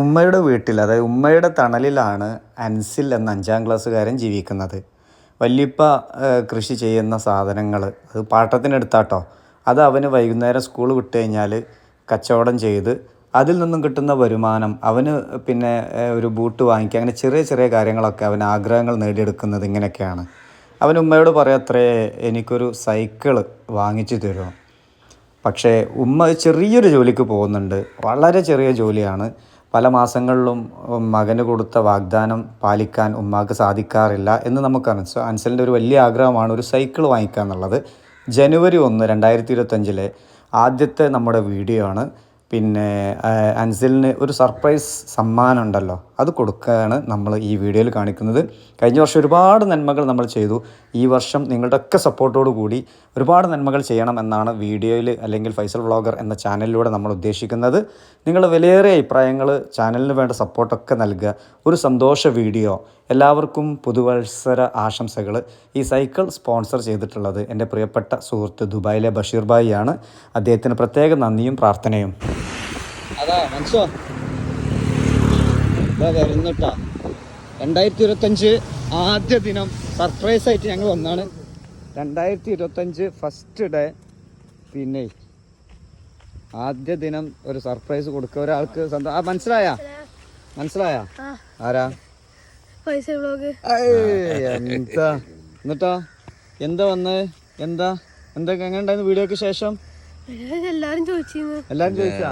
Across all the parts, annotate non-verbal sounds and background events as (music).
ഉമ്മയുടെ വീട്ടിൽ അതായത് ഉമ്മയുടെ തണലിലാണ് അൻസിൽ എന്ന അഞ്ചാം ക്ലാസ്സുകാരൻ ജീവിക്കുന്നത്. വല്യപ്പ കൃഷി ചെയ്യുന്ന സാധനങ്ങൾ അത് പാട്ടത്തിനെടുത്താട്ടോ. അത് അവന് വൈകുന്നേരം സ്കൂൾ വിട്ട് കഴിഞ്ഞാൽ കച്ചവടം ചെയ്ത് അതിൽ നിന്നും കിട്ടുന്ന വരുമാനം അവന് പിന്നെ ഒരു ബൂട്ട് വാങ്ങിക്കുക അങ്ങനെ ചെറിയ ചെറിയ കാര്യങ്ങളൊക്കെ അവൻ ആഗ്രഹങ്ങൾ നേടിയെടുക്കുന്നത് ഇങ്ങനെയൊക്കെയാണ്. അവൻ ഉമ്മയോട് പറയാം അത്രേ എനിക്കൊരു സൈക്കിൾ വാങ്ങിച്ചു തരുമോ? പക്ഷേ ഉമ്മ ചെറിയൊരു ജോലിക്ക് പോകുന്നുണ്ട്. വളരെ ചെറിയ ജോലിയാണ്. പല മാസങ്ങളിലും മകന് കൊടുത്ത വാഗ്ദാനം പാലിക്കാൻ ഉമ്മാക്ക് സാധിക്കാറില്ല എന്ന് നമുക്കറിയാം സോ അൻസലിന്റെ ഒരു വലിയ ആഗ്രഹമാണ് ഒരു സൈക്കിൾ വാങ്ങിക്കുക എന്നുള്ളത്. ജനുവരി ഒന്ന് രണ്ടായിരത്തി ഇരുപത്തഞ്ചിലെ ആദ്യത്തെ നമ്മുടെ വീഡിയോ ആണ്. പിന്നെ അൻസലിന് ഒരു സർപ്രൈസ് സമ്മാനം ഉണ്ടല്ലോ. അത് കൊടുക്കുകയാണ് നമ്മൾ ഈ വീഡിയോയിൽ കാണിക്കുന്നത്. കഴിഞ്ഞ വർഷം ഒരുപാട് നന്മകൾ നമ്മൾ ചെയ്തു. ഈ വർഷം നിങ്ങളുടെ ഒക്കെ സപ്പോർട്ടോടു കൂടി ഒരുപാട് നന്മകൾ ചെയ്യണം എന്നാണ് വീഡിയോയിൽ അല്ലെങ്കിൽ ഫൈസൽ വ്ളോഗർ എന്ന ചാനലിലൂടെ നമ്മൾ ഉദ്ദേശിക്കുന്നത്. നിങ്ങൾ വിലയേറിയ അഭിപ്രായങ്ങൾ ചാനലിന് വേണ്ട സപ്പോർട്ടൊക്കെ നൽകുക. ഒരു സന്തോഷ വീഡിയോ. എല്ലാവർക്കും പുതുവത്സര ആശംസകൾ. ഈ സൈക്കിൾ സ്പോൺസർ ചെയ്തിട്ടുള്ളത് എന്റെ പ്രിയപ്പെട്ട സുഹൃത്ത് ദുബായിലെ ബഷീർ ആണ് അദ്ദേഹത്തിന് പ്രത്യേക നന്ദിയും പ്രാർത്ഥനയും. അതാ മനസ്സോ? വരുന്നിട്ടാ രണ്ടായിരത്തി ഇരുപത്തഞ്ച് ആദ്യ ദിനം സർപ്രൈസ് ആയിട്ട് ഞങ്ങൾ വന്നാണ്. രണ്ടായിരത്തി ഇരുപത്തഞ്ച് ഫസ്റ്റ് ഡേ പിന്നെ ആദ്യ ദിനം ഒരു സർപ്രൈസ് കൊടുക്കുക. ഒരാൾക്ക് ആ മനസ്സിലായ? മനസ്സിലായ? ആരാ? എന്താ? എന്നിട്ടോ? എന്താ വന്നത് എന്താ? എന്തൊക്കെ എങ്ങനെ ഉണ്ടായിരുന്നു വീഡിയോക്ക് ശേഷം? എല്ലാരും ചോദിച്ചിരുന്നു. എല്ലാരും ചോദിച്ചാ?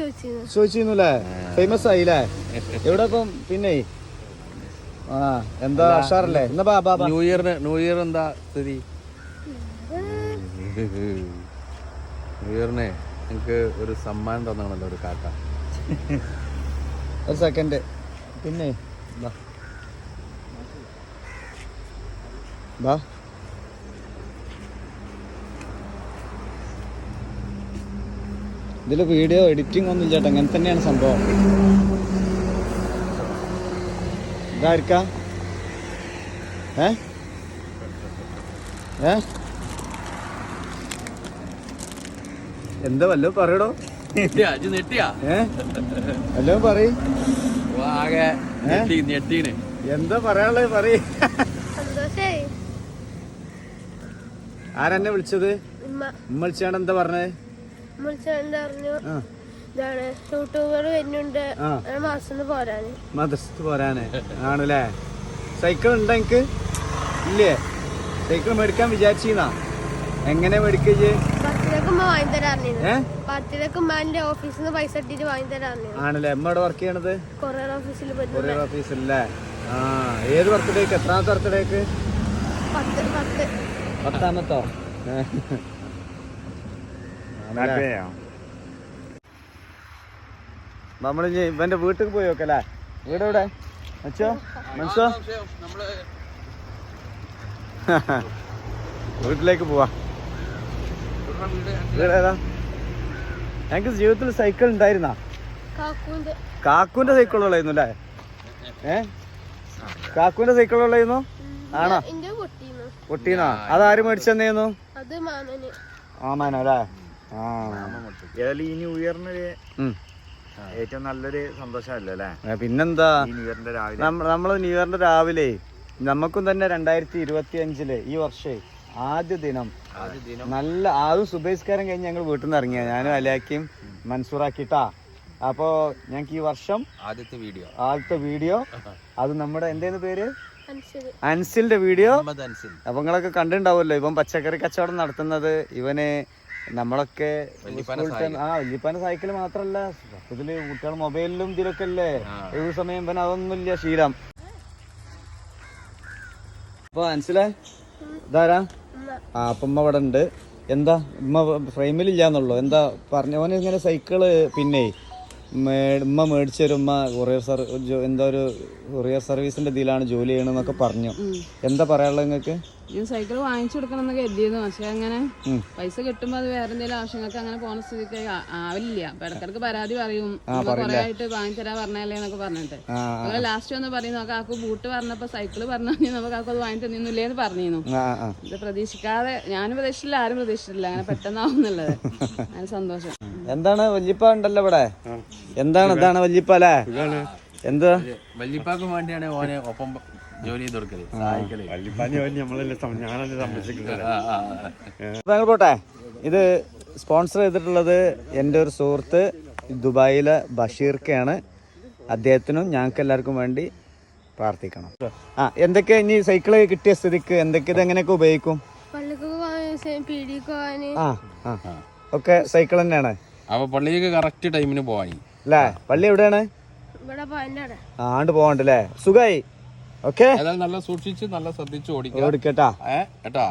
ചോദിച്ചിരുന്നു. ചോദിച്ചിരുന്നുല്ലേ? ഫേമസ് ആയില്ലേ? എവിടെ ഇപ്പം? പിന്നെ? ആ എന്താ ഉഷാറല്ലേ? എന്താ ബാ ബാ ബാ. ന്യൂ ഇയറിന് ന്യൂ ഇയർ എന്താ സ്ഥിതി? ന്യൂ ഇയറിനെ എനിക്ക് ഒരു സമ്മാനം തന്നാണല്ലോ ഒരു കാക്ക. ഒരു സെക്കൻഡ് പിന്നെ? ബാ. ബാ. ഇതിൽ വീഡിയോ എഡിറ്റിംഗ് ഒന്നും ചേട്ടാ അങ്ങനെ തന്നെയാണ് സംഭവം. ഇതായിരിക്ക. ഏ? ഏ? എന്താ വല്ലോ പറയടോ? പറയ്. ഞെട്ടി ഞെട്ടീന്. എന്താ പറയാനുള്ളത് പറയ. ആരെന്നെ വിളിച്ചത്? ഉമ്മ. വിളിച്ചാണ് എന്താ പറഞ്ഞത്? മദ്രസത്ത് പോരാന്. ആണല്ലേ? സൈക്കിൾ ഉണ്ടോ എനിക്ക് ഇല്ലേ? സൈക്കിൾ മേടിക്കാൻ വിചാരിച്ചീന്നാ. എങ്ങനെ മേടിക്കേ ആണല്ലേ? അമ്മ ഇവിടെ വർക്ക് ചെയ്യണത്? കൊറിയർ ഓഫീസിലല്ലേ? ആ. ഏത് ബർത്ത്ഡേക്ക് എത്രാമത്തെ ബർത്ത്ഡേക്ക് പത്ത് പത്ത്. പത്താമത്തോ? നമ്മളിഞ്ഞ് ഇവന്റെ വീട്ടിൽ പോയി നോക്കല്ലേ വീട് എവിടെ? മനസ്സോ മനസ്സോ (laughs) വീട്ടിലേക്ക് പോവാ. വീടേതാ ഞങ്ങക്ക് ജീവിതത്തിൽ സൈക്കിൾ ഉണ്ടായിരുന്നാ? കാക്കുവിന്റെ കാക്കുവിന്റെ സൈക്കിൾ ഉള്ളായിരുന്നു അല്ലേ? ഏ? കാക്കുവിന്റെ സൈക്കിൾ ഉള്ളായിരുന്നു? ആണോ? പൊട്ടീന്നാ. അതാര് മേടിച്ചെന്നേന്നു? മാമന്. ആമാനോ അല്ലേ? ആ ഏതായാലും ഈ ന്യൂ ഇയറിന്. ഏറ്റവും നല്ലൊരു സന്തോഷമല്ലേ അല്ലേ? പിന്നെന്താ? ന്യൂ ഇയറിന്റെ രാവിലെ. നമ്മ- നമ്മൾ ന്യൂ ഇയറിന്റെ രാവിലെ നമുക്കും തന്നെ രണ്ടായിരത്തി ഇരുപത്തി അഞ്ചിൽ ഈ വർഷേ ആദ്യ ദിനം. നല്ല ആദ്യം സുബൈസ്കാരം കഴിഞ്ഞ് ഞങ്ങൾ വീട്ടിൽ നിന്ന് ഇറങ്ങിയ ഞാനും അലാക്കിയും മൻസൂറാക്കിട്ടാ അപ്പോ ഞങ്ങൾക്ക് ഈ വർഷം ആദ്യത്തെ വീഡിയോ. ആദ്യത്തെ വീഡിയോ. അത് നമ്മുടെ എന്തേന്ന് പേര്? അൻസിലിന്റെ വീഡിയോ. അപ്പൊ നിങ്ങളൊക്കെ കണ്ടിണ്ടാവുമല്ലോ ഇവൻ പച്ചക്കറി കച്ചവടം നടത്തുന്നത്. ഇവന് നമ്മളൊക്കെ ആ വല്യപ്പാന്റെ സൈക്കിൾ മാത്രല്ല. ഇതിൽ കുട്ടികൾ മൊബൈലിലും ഇതിലൊക്കെ അല്ലേ? ഏത് സമയം ഇവൻ അതൊന്നുമില്ല ശീലം. അപ്പൊ മനസ്സിലായി ഇതാരാ? ആ അപ്പമ്മ ഇവിടെ ഉണ്ട്. എന്താ ഉമ്മ ഫ്രെയിമിലില്ലാന്നുള്ളൂ? എന്താ പറഞ്ഞ ഓന് ഇങ്ങനെ സൈക്കിൾ പിന്നെ ഉമ്മ മേടിച്ച ഒരു ഉമ്മ കൊറിയർ സർ എന്താ ഒരു കൊറിയർ സർവീസിന്റെ ഇതിലാണ് ജോലി ചെയ്യണമെന്നൊക്കെ പറഞ്ഞു. എന്താ പറയാനുള്ളത് നിങ്ങൾക്ക് ഈ സൈക്കിൾ വാങ്ങിച്ചു കൊടുക്കണം എന്ന് കരുതിയിരുന്നു. പക്ഷെ അങ്ങനെ. പൈസ കിട്ടുമ്പോ അത് വേറെ എന്തെങ്കിലും ആവശ്യങ്ങൾക്ക് അങ്ങനെ പോണ സ്ഥിതിക്ക് ആവില്ല. അപ്പൊ ഇടക്കിടക്ക് പരാതി പറയും. കൊറേ ആയിട്ട് വാങ്ങിത്തരാ പറഞ്ഞല്ലേ എന്നൊക്കെ പറഞ്ഞിട്ട്. അങ്ങനെ ലാസ്റ്റ് വന്ന് പറയുന്നു ആക്കു ബൂട്ട് പറഞ്ഞപ്പോ സൈക്കിൾ പറഞ്ഞു നമുക്ക് ആക്കു അത് വാങ്ങി തന്നില്ലേ എന്ന് പറഞ്ഞിരുന്നു. ഇത് പ്രതീക്ഷിക്കാതെ ഞാനും പ്രതീക്ഷിച്ചില്ല ആരും പ്രതീക്ഷിച്ചിട്ടില്ല. അങ്ങനെ പെട്ടെന്നാവുന്നുള്ളത്. (laughs) അങ്ങനെ സന്തോഷം. എന്താണ് വല്യപ്പ ഉണ്ടല്ലോ ഇവിടെ? എന്താണ് ഇതാണ് വല്യപ്പ അല്ലേ? എന്താ? വല്യപ്പാക്ക് വേണ്ടിയാണ് ഓനെ ഒപ്പം ജോലി ചെയ്ത് കൊടുക്കൽ. സഹായിക്കൽ. ഞങ്ങൾ പോട്ടെ. ഇത് സ്പോൺസർ ചെയ്തിട്ടുള്ളത് എന്റെ ഒരു സുഹൃത്ത് ദുബായിലെ ബഷീർക്കയാണ് അദ്ദേഹത്തിനും ഞങ്ങൾക്ക് എല്ലാവർക്കും വേണ്ടി പ്രാർത്ഥിക്കണം. ആ എന്തൊക്കെ ഇനി സൈക്കിൾ കിട്ടിയ സ്ഥിതിക്ക്? എന്തൊക്കെ ഇത് എങ്ങനെയൊക്കെ ഉപയോഗിക്കും? ആ ആ. ഒക്കെ സൈക്കിൾ തന്നെയാണ്. അപ്പൊ പള്ളിക്ക് കറക്റ്റ് ടൈമിന് പോവാൻ. അല്ലേ പള്ളി എവിടെയാണ്? ആണ്ട് പോകണ്ട അല്ലേ സുഖായി? ഓക്കെ? നല്ല സൂക്ഷിച്ച് നല്ല ശ്രദ്ധിച്ച് ഓടിക്കട്ടാ. ഏട്ടാ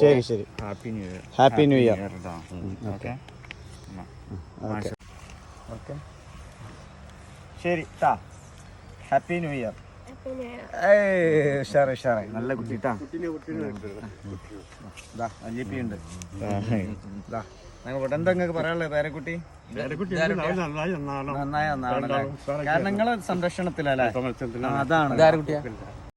ശരി ശരി. Happy new year happy new year okay. Okay. ശരി. ടാ ഹാപ്പി ന്യൂ ഇയർ ഉഷാറ് ഉഷാറ്. നല്ല കുട്ടിട്ടാ ഞങ്ങൾ ഇവിടെ എന്താ നിങ്ങൾക്ക് പറയാനുള്ളത്? പേരക്കുട്ടി? നന്നായി നന്നാണ് കാരണം നിങ്ങളെ സംരക്ഷണത്തിലല്ലേ? അതാണ്.